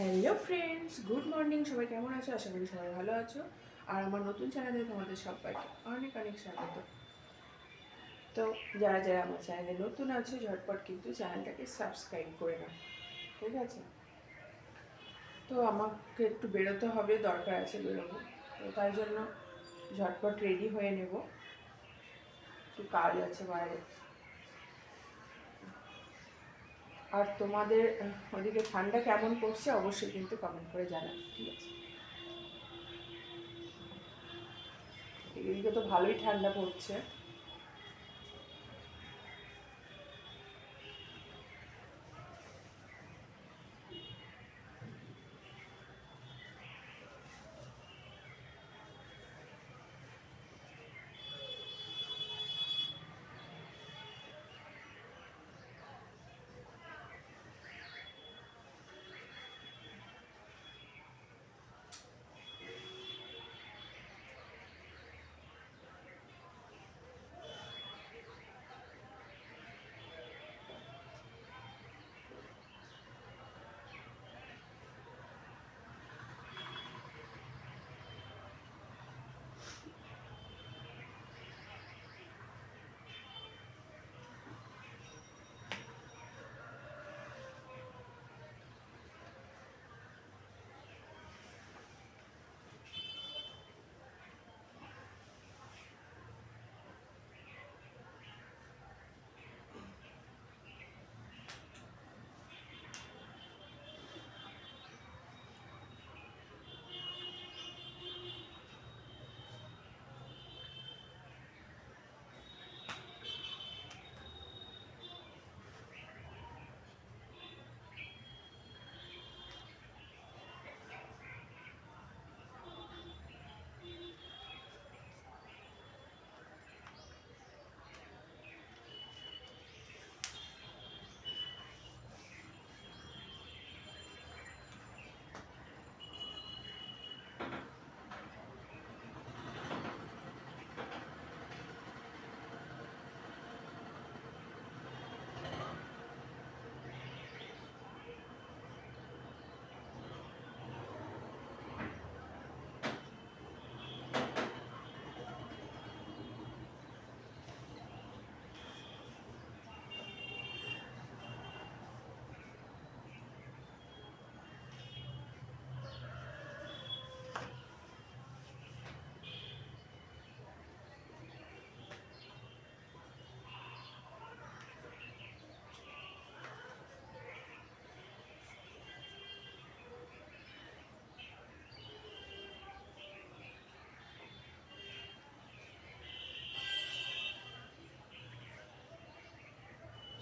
Hello friends good morning সবাই কেমন আছো? আশা করি সবাই ভালো আছো। আর আমার নতুন চ্যানেলে তোমাদের সবাইকে অনেক অনেক স্বাগত। তো যারা যারা আমার চ্যানেলে নতুন আছে, ঝটপট কিন্তু চ্যানেলটাকে সাবস্ক্রাইব করে নাও, ঠিক আছে? তো আমাকে একটু বেরোতে হবে, দরকার আছে বেরোবো। তো তাই জন্য ঝটপট রেডি হয়ে নেব। একটু কাজ আছে বাইরে। আর তোমাদের ওদিকে ঠান্ডা কেমন পড়ছে অবশ্যই কিন্তু কমেন্ট করে জানাবে ঠিক আছে? এদিকে তো ভালোই ঠান্ডা পড়ছে।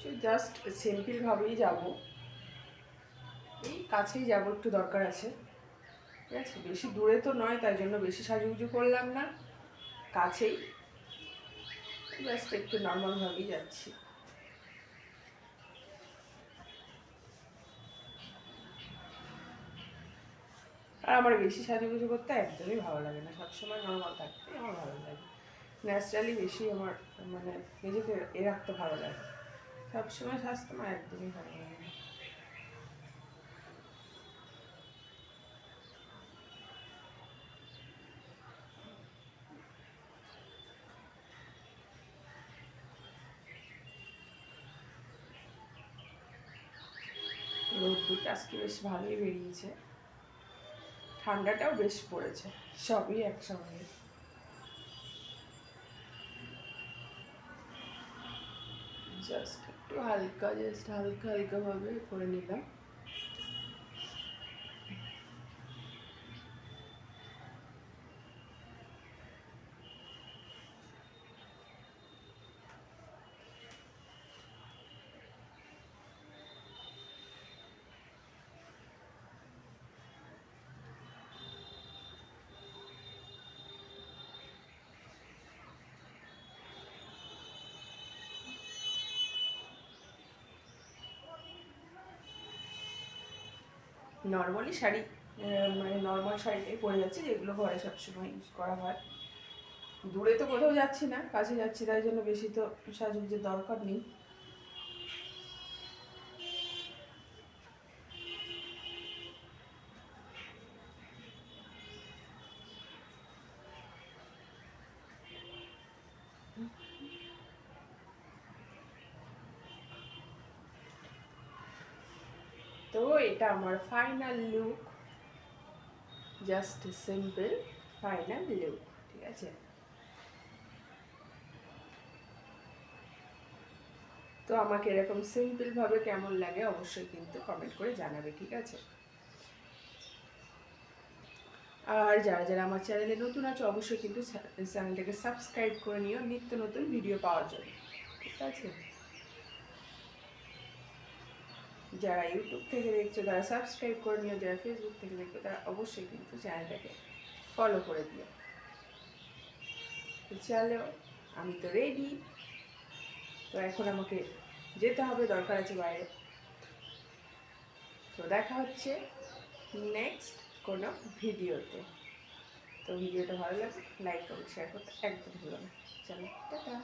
সে জাস্ট সিম্পলভাবেই যাব। এই কাছেই যাব, একটু দরকার আছে। ঠিক আছে? বেশি দূরে তো নয়, তাই জন্য বেশি সাজুগুজু করলাম না। কাছেই। জাস্ট একটু নর্মালভাবেই যাচ্ছি। আর আমার বেশি সাজুগুজু করতে একদমই ভালো লাগে না। সবসময় নর্মাল থাকতে আমার ভালো লাগে। ন্যাচারালি বেশি আমার মানে নিজেকে এ রাখতে ভালো লাগে। সবসময় স্বাস্থ্য আমার একদমই ভালো লাগে রোদ্দুরটা আজকে বেশ ভালোই বেরিয়েছে। ঠান্ডাটাও বেশ পড়েছে, সবই একসঙ্গে। জাস্ট একটু হালকা জাস্ট হালকা হালকাভাবে করে নিলাম। নর্মালি শাড়ি মানে নর্মাল শাড়িটাই পরে যাচ্ছি, যেগুলো ঘরে সবসময় ইউজ করা হয়। দূরে তো কোথাও যাচ্ছি না, কাছে যাচ্ছি, তাই জন্য বেশি তো সাজুগুজের দরকার নেই। তো এটা আমার final look just simple final look ঠিক আছে? তো আমাকে এরকম সিম্পলভাবে কেমন লাগে অবশ্যই কিন্তু কমেন্ট করে জানাবে, ঠিক আছে? আর যারা যারা আমার চ্যানেলে নতুন আছে, অবশ্যই কিন্তু চ্যানেলটাকে সাবস্ক্রাইব করে নিও নিত্য নতুন ভিডিও পাওয়ার জন্য, ঠিক আছে? যারা ইউটিউব থেকে দেখছ, তারা সাবস্ক্রাইব করে নিও, যারা ফেসবুক থেকে দেখছ, তারা অবশ্যই কিন্তু চ্যানেলটাকে ফলো করে দিও। তো চলো, আমি তো রেডি তো এখন আমাকে যেতে হবে, দরকার আছে বাইরে। তো দেখা হচ্ছে নেক্সট কোনো ভিডিওতে। তো ভিডিওটা ভালো লাগে লাইক করুন শেয়ার করতে একদম ভুলো না। চলো, টাটা।